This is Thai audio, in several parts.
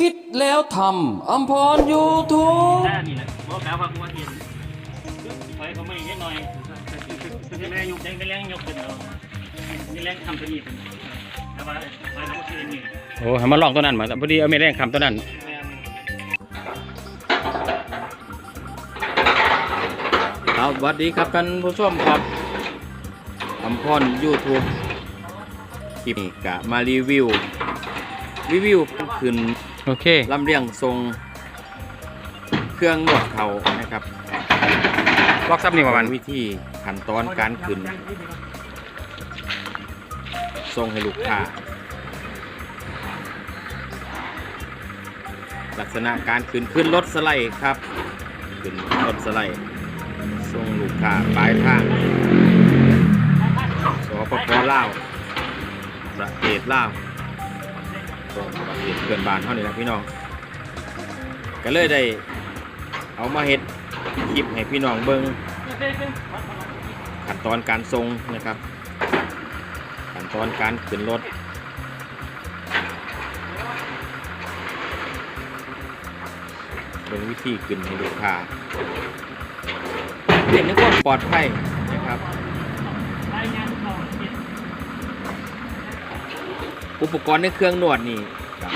คิดแล้วทำอัมพรยูทูบแค่นี่แหละบอกแล้วว่ากูว่าเห็นไฟเขาไม่เยอะหน่อยนี่แรงยกนี่แรงยกขึ้นเอานี่แรงทำตัวนี้เป็นแต่ว่าไฟเราก็คือนี่โอ้ให้มาลองตัวนั้นมาพอดีเอาไม่แรงคำตัวนั้นแรงครับสวัสดีครับท่านผู้ชมครับอัมพรยูทูบคลิปนี้กะมารีวิว รีวิวขึ้น โอเคลำเลียงทรงเครื่องนวดเขานะครับล็อกซับนี่ประมาณวิธีขั้นตอนการขึ้นทรงให้ลูกค้าลักษณะการขึ้นขึ้นรถสไลด์ครับ ขึ้นรถสไลด์ส่งลูกค้าปลายทางสปปลาวประเทศลาว ส่งประเทศเพื่อนบ้านเท่านี้นะพี่น้องก็เลยได้เอามาเฮ็ดคลิปให้พี่น้องเบิ่งขั้นตอนการทรงนะครับขั้นตอนการขึ้นรถเป็นวิธีขึ้นให้ลูกค้าเด็กนึกว่าปลอดภัยนะครับ อุปกรณ์ในเครื่องนวดนี่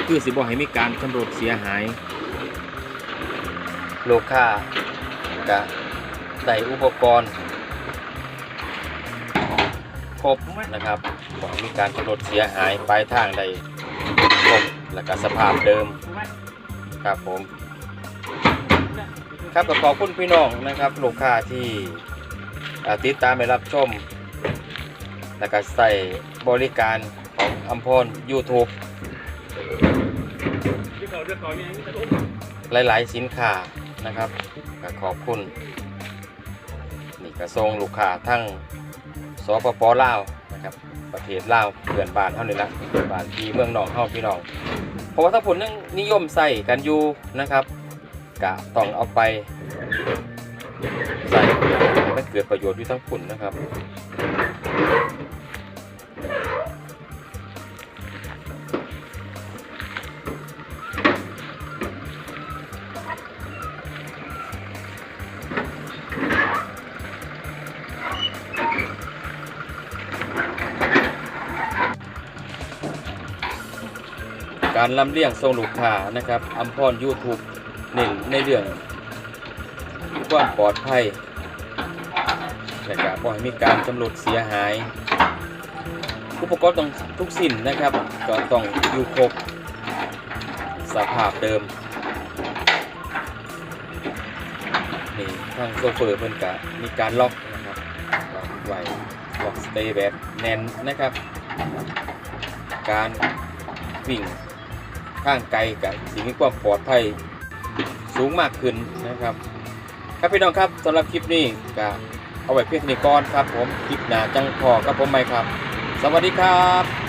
คือสิบอกให้มีการชำรุดเสียหาย ลูกค้าก็ได้อุปกรณ์ครบนะครับบอกมีการชำรุดเสียหายปลายทางได้ครบและก็สภาพเดิมครับผม ครับก็ขอบคุณพี่น้องนะครับ ลูกค้าที่ติดตามไปรับชม และก็ใส่บริการ องอัมพร YouTube ที่เขาเรื่องก่อนนี่จะรู้หลาย ๆ สินค้านะครับก็ขอบคุณ นี่กระทรงลูกค้าทั้งสปปลาวนะครับประเทศลาวเพื่อนบ้านเท่านี้ละเพื่อนบ้านที่เมืองหนองเฮาพี่น้อง เพราะว่าถ้าผลยังนิยมใส่กันอยู่นะครับกะต้องเอาไปใส่ให้มันเกิดประโยชน์อยู่ทั้งผลนะครับ การลำเลียงทรงลูกค้านะครับอัมพร YouTube เน้นในเรื่องความปลอดภัยและก็บ่ให้มีการชำรุดเสียหาย อุปกรณ์ต้องทุกสิ่งนะครับก็ต้องอยู่ครบสภาพเดิมนี่ทางโซเฟอร์เพิ่นก็มีการล็อกนะครับล็อกไว้ล็อกสเตย์แบบแน่นนะครับ การวิ่ง ข้างไกลกับสิ่งที่ความปลอดภัยสูงมากขึ้นนะครับ ครับพี่น้องครับสำหรับคลิปนี้ก็เอาไว้เพียงนี้ก่อนครับ ผมคลิปหน้าจังพอครับผมไหมครับ สวัสดีครับ